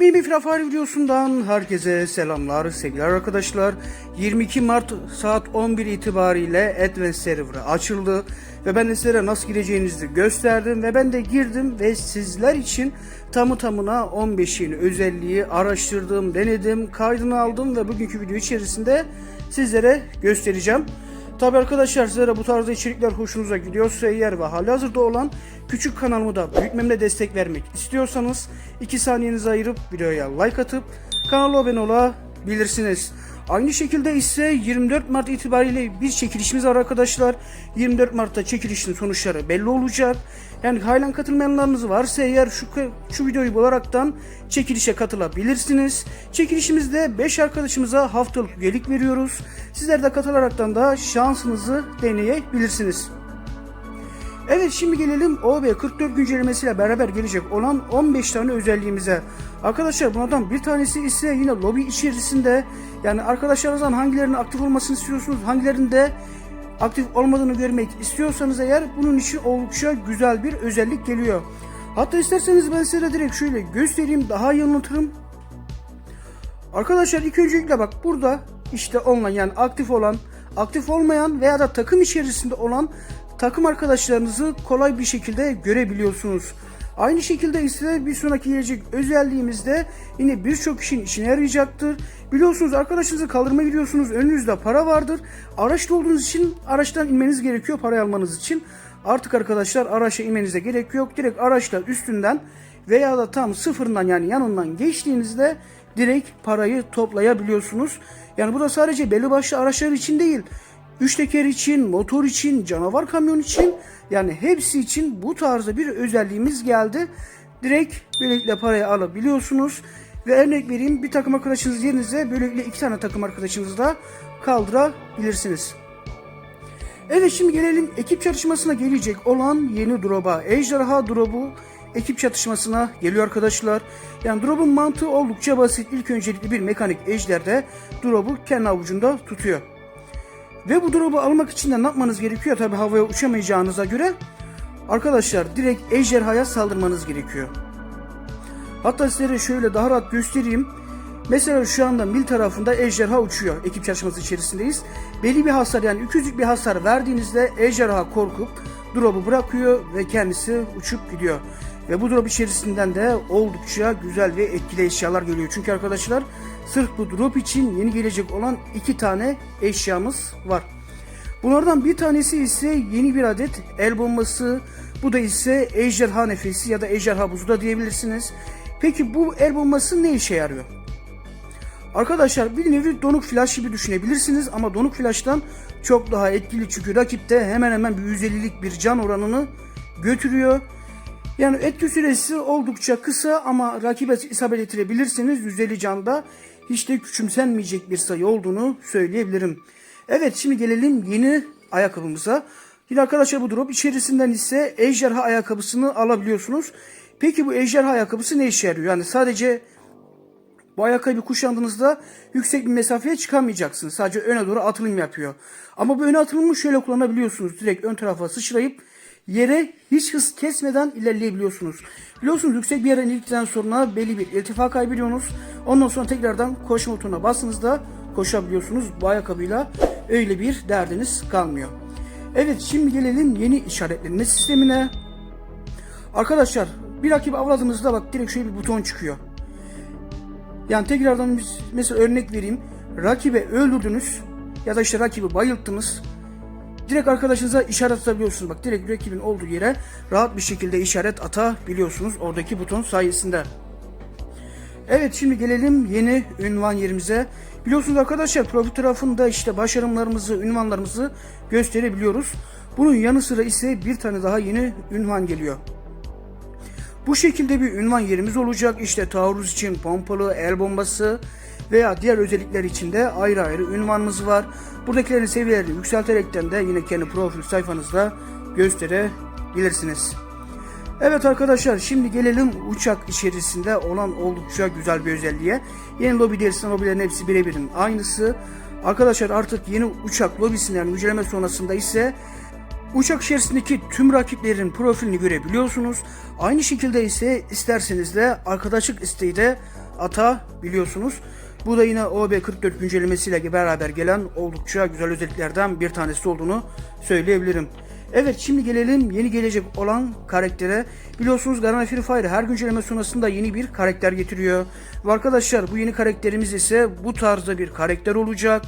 Yepyeni bir Frafari videosundan herkese selamlar sevgili arkadaşlar. 22 Mart saat 11 itibariyle Advanced Server'ı açıldı ve ben de sizlere nasıl gireceğinizi gösterdim ve ben de girdim ve sizler için tamı tamına 15'in özelliği araştırdım, denedim, kaydını aldım ve bugünkü video içerisinde sizlere göstereceğim. Tabi arkadaşlar sizlere bu tarzda içerikler hoşunuza gidiyorsa eğer ve halihazırda olan küçük kanalımı da büyütmemle destek vermek istiyorsanız 2 saniyenizi ayırıp videoya like atıp kanala abone olabilirsiniz. Aynı şekilde ise 24 Mart itibariyle bir çekilişimiz var arkadaşlar. 24 Mart'ta çekilişin sonuçları belli olacak. Yani halen katılmayanlarınız varsa eğer şu, şu videoyu bularaktan çekilişe katılabilirsiniz. Çekilişimizde 5 arkadaşımıza haftalık üyelik veriyoruz. Sizler de katılaraktan da şansınızı deneyebilirsiniz. Evet şimdi gelelim OB 44 güncellemesiyle beraber gelecek olan 15 tane özelliğimize. Arkadaşlar bunlardan bir tanesi ise yine lobi içerisinde yani arkadaşlarınızdan hangilerinin aktif olmasını istiyorsunuz, hangilerinde aktif olmadığını görmek istiyorsanız eğer bunun için oldukça güzel bir özellik geliyor. Hatta isterseniz ben size direkt şöyle göstereyim daha iyi anlatırım. Arkadaşlar ilk öncelikle bak burada işte online yani aktif olan, aktif olmayan veya da takım içerisinde olan takım arkadaşlarınızı kolay bir şekilde görebiliyorsunuz. Aynı şekilde ise bir sonraki gelecek özelliğimizde yine birçok kişinin işine yarayacaktır. Biliyorsunuz arkadaşınızı kaldırmaya gidiyorsunuz. Önünüzde para vardır. Araçta olduğunuz için araçtan inmeniz gerekiyor parayı almanız için. Artık arkadaşlar araçta inmenize gerek yok. Direkt araçla üstünden veya da tam sıfırından yani yanından geçtiğinizde direkt parayı toplayabiliyorsunuz. Yani bu da sadece belli başlı araçlar için değil. Üç teker için, motor için, canavar kamyon için yani hepsi için bu tarzda bir özelliğimiz geldi. Direkt böylelikle parayı alabiliyorsunuz. Ve örnek vereyim bir takım arkadaşınız yerinize böylelikle iki tane takım arkadaşınızı da kaldırabilirsiniz. Evet şimdi gelelim ekip çatışmasına gelecek olan yeni drop'a. Ejderha drop'u ekip çatışmasına geliyor arkadaşlar. Yani drop'un mantığı oldukça basit. İlk öncelikle bir mekanik ejderde drop'u kendi avucunda tutuyor. Ve bu drop'u almak için de ne yapmanız gerekiyor? Tabi havaya uçamayacağınıza göre arkadaşlar direkt ejderhaya saldırmanız gerekiyor. Hatta sizlere şöyle daha rahat göstereyim. Mesela şu anda mil tarafında ejderha uçuyor. Ekip çalışması içerisindeyiz. Belli bir hasar yani 200'lük bir hasar verdiğinizde ejderha korkup drop'u bırakıyor ve kendisi uçup gidiyor. Ve bu drop içerisinden de oldukça güzel ve etkili eşyalar geliyor. Çünkü arkadaşlar sırf bu drop için yeni gelecek olan iki tane eşyamız var. Bunlardan bir tanesi ise yeni bir adet el bombası. Bu da ise ejderha nefesi ya da ejderha buzu da diyebilirsiniz. Peki bu el bombası ne işe yarıyor? Arkadaşlar bir nevi donuk flash gibi düşünebilirsiniz ama donuk flash'tan çok daha etkili çünkü rakipte hemen hemen bir 150'lik bir can oranını götürüyor. Yani etki süresi oldukça kısa ama rakibe isabet ettirebilirsiniz. 150 canda hiç de küçümsenmeyecek bir sayı olduğunu söyleyebilirim. Evet şimdi gelelim yeni ayakkabımıza. Yine arkadaşlar bu drop içerisinden ise ejderha ayakkabısını alabiliyorsunuz. Peki bu ejderha ayakkabısı ne işe yarıyor? Yani sadece bu ayakkabıyı kuşandığınızda yüksek bir mesafeye çıkamayacaksınız. Sadece öne doğru atılım yapıyor. Ama bu öne atılımı şöyle kullanabiliyorsunuz. Direkt ön tarafa sıçrayıp yere hiç hız kesmeden ilerleyebiliyorsunuz. Biliyorsunuz yüksek bir yere indikten sonra belli bir irtifa kaybediyorsunuz. Ondan sonra tekrardan koşma butonuna bastığınızda koşabiliyorsunuz. Bu ayakkabıyla öyle bir derdiniz kalmıyor. Evet şimdi gelelim yeni işaretlenme sistemine. Arkadaşlar bir rakibi avladığınızda bak direkt şöyle bir buton çıkıyor. Yani tekrardan biz mesela örnek vereyim. Rakibe öldürdünüz ya da işte rakibi bayılttınız. Direkt arkadaşınıza işaret atabiliyorsunuz. Bak direkt rakibin olduğu yere rahat bir şekilde işaret atabiliyorsunuz oradaki buton sayesinde. Evet şimdi gelelim yeni ünvan yerimize. Biliyorsunuz arkadaşlar profil tarafında işte başarımlarımızı, ünvanlarımızı gösterebiliyoruz. Bunun yanı sıra ise bir tane daha yeni ünvan geliyor. Bu şekilde bir ünvan yerimiz olacak. İşte taarruz için pompalı, el bombası veya diğer özellikler için de ayrı ayrı ünvanımız var. Buradakilerin seviyelerini yükselterekten de yine kendi profil sayfanızda gösterebilirsiniz. Evet arkadaşlar şimdi gelelim uçak içerisinde olan oldukça güzel bir özelliğe. Yeni lobi dersinden lobilerin hepsi birebirin aynısı. Arkadaşlar artık yeni uçak lobisinden güncelleme sonrasında ise Uçak içerisindeki tüm rakiplerin profilini görebiliyorsunuz. Aynı şekilde ise isterseniz de arkadaşlık isteği de atabiliyorsunuz. Bu da yine OB44 güncellemesiyle beraber gelen oldukça güzel özelliklerden bir tanesi olduğunu söyleyebilirim. Evet şimdi gelelim yeni gelecek olan karaktere. Biliyorsunuz Garena Free Fire her güncelleme sonrasında yeni bir karakter getiriyor. Ve arkadaşlar bu yeni karakterimiz ise bu tarzda bir karakter olacak.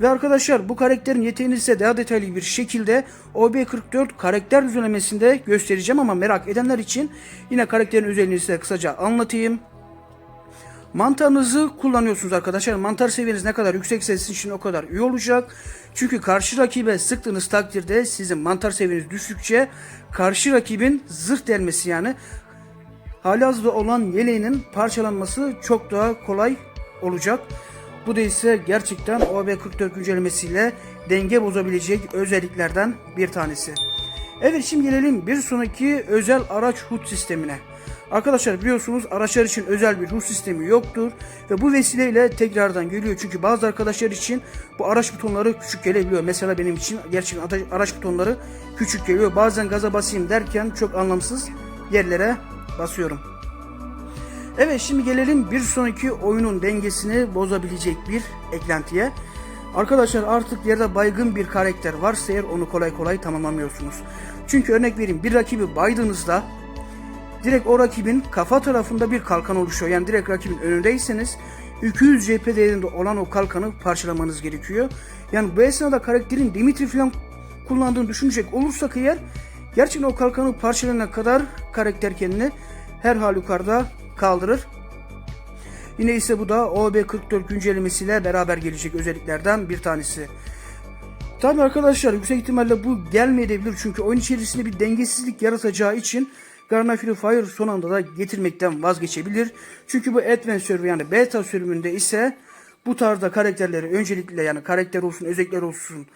Ve arkadaşlar bu karakterin yeteneğini ise daha detaylı bir şekilde OB44 karakter düzenlemesinde göstereceğim ama merak edenler için yine karakterin özelliğini size kısaca anlatayım. Mantarınızı kullanıyorsunuz arkadaşlar. Mantar seviyeniz ne kadar yüksekse sizin için o kadar iyi olacak. Çünkü karşı rakibe sıktığınız takdirde sizin mantar seviyeniz düştükçe karşı rakibin zırh delmesi yani halihazırda olan yeleğinin parçalanması çok daha kolay olacak. Bu da ise gerçekten OB44 güncellemesiyle denge bozabilecek özelliklerden bir tanesi. Evet şimdi gelelim bir sonraki özel araç HUD sistemine. Arkadaşlar biliyorsunuz araçlar için özel bir HUD sistemi yoktur ve bu vesileyle tekrardan geliyor çünkü bazı arkadaşlar için bu araç butonları küçük gelebiliyor. Mesela benim için gerçekten araç butonları küçük geliyor. Bazen gaza basayım derken çok anlamsız yerlere basıyorum. Evet şimdi gelelim bir sonraki oyunun dengesini bozabilecek bir eklentiye. Arkadaşlar artık yerde baygın bir karakter varsa eğer onu kolay kolay tamamlamıyorsunuz. Çünkü örnek vereyim bir rakibi baydığınızda direkt o rakibin kafa tarafında bir kalkan oluşuyor. Yani direkt rakibin önündeyseniz 200 CP değerinde olan o kalkanı parçalamanız gerekiyor. Yani bu esnada karakterin Dimitri falan kullandığını düşünecek olursak eğer gerçekten o kalkanı parçalayana kadar karakter kendini her halükarda kaldırır. Yine ise bu da OB44 güncellemesiyle beraber gelecek özelliklerden bir tanesi. Tabi arkadaşlar yüksek ihtimalle bu gelmeyebilir çünkü oyun içerisinde bir dengesizlik yaratacağı için Garena Fire son anda da getirmekten vazgeçebilir. Çünkü bu Advanced yani beta sürümünde ise bu tarzda karakterleri öncelikle yani karakter olsun özellikler olsun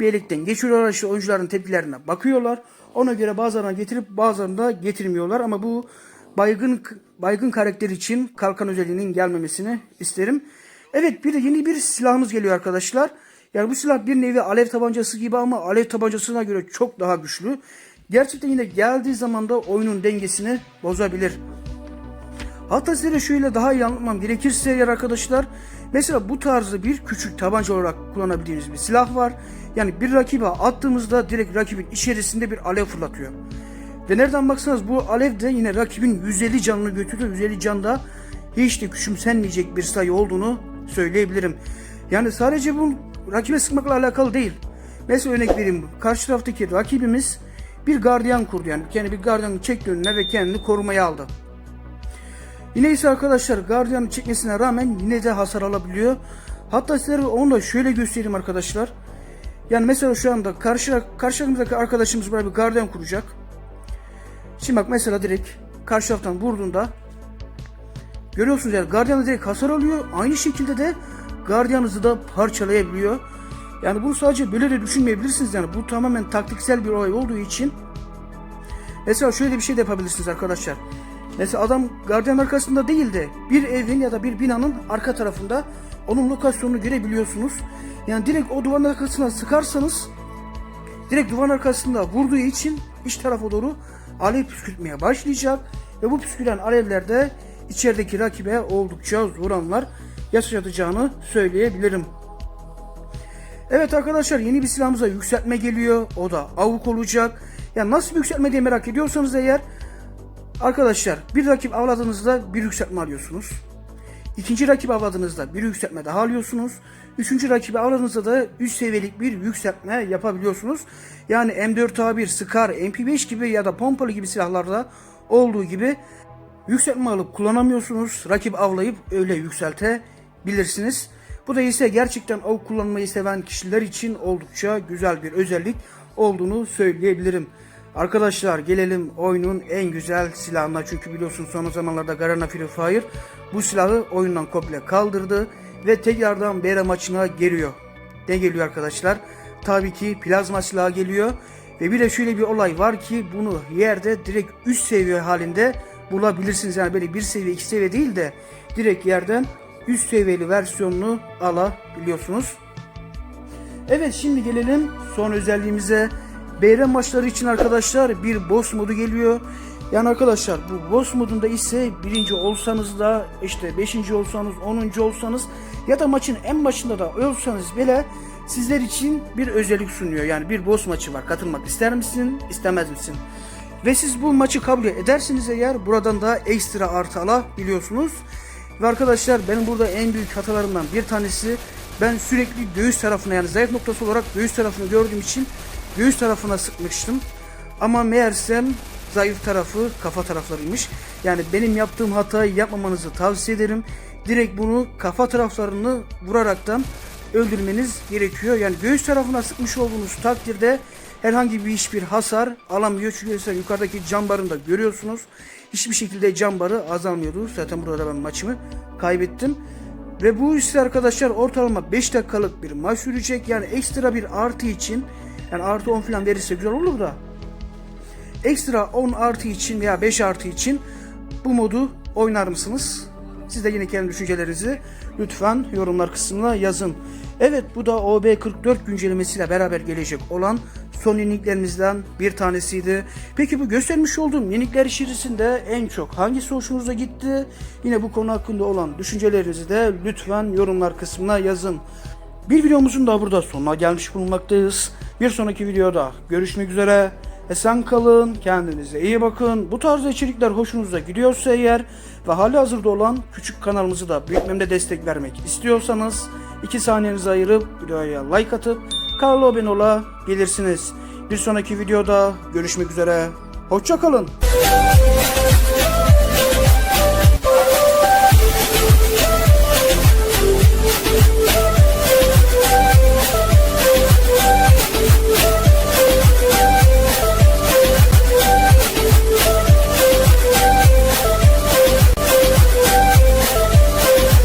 bir elekten geçiriyorlar işte oyuncuların tepkilerine bakıyorlar. Ona göre bazılarına getirip bazılarını da getirmiyorlar ama bu baygın baygın karakter için kalkan özelliğinin gelmemesini isterim. Evet bir de yeni bir silahımız geliyor arkadaşlar. Yani bu silah bir nevi alev tabancası gibi ama alev tabancasına göre çok daha güçlü. Gerçekten yine geldiği zaman da oyunun dengesini bozabilir. Hatta size şöyle daha iyi anlatmam gerekirse eğer arkadaşlar mesela bu tarzı bir küçük tabanca olarak kullanabildiğiniz bir silah var. Yani bir rakibe attığımızda direkt rakibin içerisinde bir alev fırlatıyor. Ve nereden baksanız bu alev de yine rakibin 150 canını götürüyor. 150 canda hiç de küçümsenmeyecek bir sayı olduğunu söyleyebilirim. Yani sadece bu rakibe sıkmakla alakalı değil. Mesela örnek vereyim. Karşı taraftaki rakibimiz bir gardiyan kurdu yani. Kendi bir gardiyanı çekti önüne ve kendini korumaya aldı. Yine ise arkadaşlar gardiyanı çekmesine rağmen yine de hasar alabiliyor. Hatta size onu da şöyle göstereyim arkadaşlar. Yani mesela şu anda karşı karşımızdaki arkadaşımız böyle bir gardiyan kuracak. Şimdi bak mesela direkt karşı taraftan vurduğunda görüyorsunuz yani gardiyanı direkt hasar alıyor. Aynı şekilde de gardiyanınızı da parçalayabiliyor. Yani bunu sadece böyle de düşünmeyebilirsiniz yani bu tamamen taktiksel bir olay olduğu için mesela şöyle bir şey de yapabilirsiniz arkadaşlar. Mesela adam gardiyan arkasında değil de bir evin ya da bir binanın arka tarafında onun lokasyonunu görebiliyorsunuz. Yani direkt o duvarın arkasına sıkarsanız direkt duvarın arkasında vurduğu için iç tarafa doğru alev püskürtmeye başlayacak ve bu püsküren alevlerde içerideki rakibe oldukça zor anlar yaşatacağını söyleyebilirim. Evet arkadaşlar yeni bir silahımıza yükseltme geliyor. O da avuk olacak. Ya nasıl bir yükseltme diye merak ediyorsanız eğer arkadaşlar bir rakip avladığınızda bir yükseltme alıyorsunuz. İkinci rakip avladığınızda bir yükseltme daha alıyorsunuz. Üçüncü rakibi avladığınızda da üst seviyelik bir yükseltme yapabiliyorsunuz. Yani M4A1, Scar, MP5 gibi ya da pompalı gibi silahlarda olduğu gibi yükseltme alıp kullanamıyorsunuz. Rakip avlayıp öyle yükseltebilirsiniz. Bu da ise gerçekten av kullanmayı seven kişiler için oldukça güzel bir özellik olduğunu söyleyebilirim. Arkadaşlar gelelim oyunun en güzel silahına çünkü biliyorsun son zamanlarda Garena Free Fire bu silahı oyundan komple kaldırdı ve tekrardan BR maçına geliyor. Ne geliyor arkadaşlar? Tabii ki plazma silahı geliyor ve bir de şöyle bir olay var ki bunu yerde direkt üst seviye halinde bulabilirsiniz. Yani böyle bir seviye iki seviye değil de direkt yerden üst seviyeli versiyonunu alabiliyorsunuz. Evet şimdi gelelim son özelliğimize. Bayram maçları için arkadaşlar bir boss modu geliyor. Yani arkadaşlar bu boss modunda ise birinci olsanız da işte beşinci olsanız onuncu olsanız ya da maçın en başında da olsanız bile sizler için bir özellik sunuyor. Yani bir boss maçı var. Katılmak ister misin, istemez misin? Ve siz bu maçı kabul edersiniz eğer buradan da ekstra artı alabiliyorsunuz. Ve arkadaşlar benim burada en büyük hatalarımdan bir tanesi ben sürekli göğüs tarafına yani zayıf noktası olarak göğüs tarafını gördüğüm için göğüs tarafına sıkmıştım. Ama meğersem zayıf tarafı kafa taraflarıymış. Yani benim yaptığım hatayı yapmamanızı tavsiye ederim. Direkt bunu kafa taraflarını vuraraktan öldürmeniz gerekiyor. Yani göğüs tarafına sıkmış olduğunuz takdirde herhangi bir hiçbir hasar alamıyor. Çünkü mesela yukarıdaki cam barını da görüyorsunuz. Hiçbir şekilde cam barı azalmıyordu. Zaten burada ben maçımı kaybettim. Ve bu ise arkadaşlar ortalama 5 dakikalık bir maç sürecek. Yani ekstra bir artı için yani artı 10 falan verirse güzel olur da ekstra 10 artı için veya 5 artı için bu modu oynar mısınız? Siz de yine kendi düşüncelerinizi lütfen yorumlar kısmına yazın. Evet bu da OB44 güncellemesiyle beraber gelecek olan son yeniliklerimizden bir tanesiydi. Peki bu göstermiş olduğum yenilikler içerisinde en çok hangisi hoşunuza gitti? Yine bu konu hakkında olan düşüncelerinizi de lütfen yorumlar kısmına yazın. Bir videomuzun da burada sonuna gelmiş bulunmaktayız. Bir sonraki videoda görüşmek üzere. Esen kalın, kendinize iyi bakın. Bu tarz içerikler hoşunuza gidiyorsa eğer ve hali hazırda olan küçük kanalımızı da büyütmemde destek vermek istiyorsanız 2 saniyenizi ayırıp videoya like atıp kanala abone olabilirsiniz. Bir sonraki videoda görüşmek üzere. Hoşçakalın.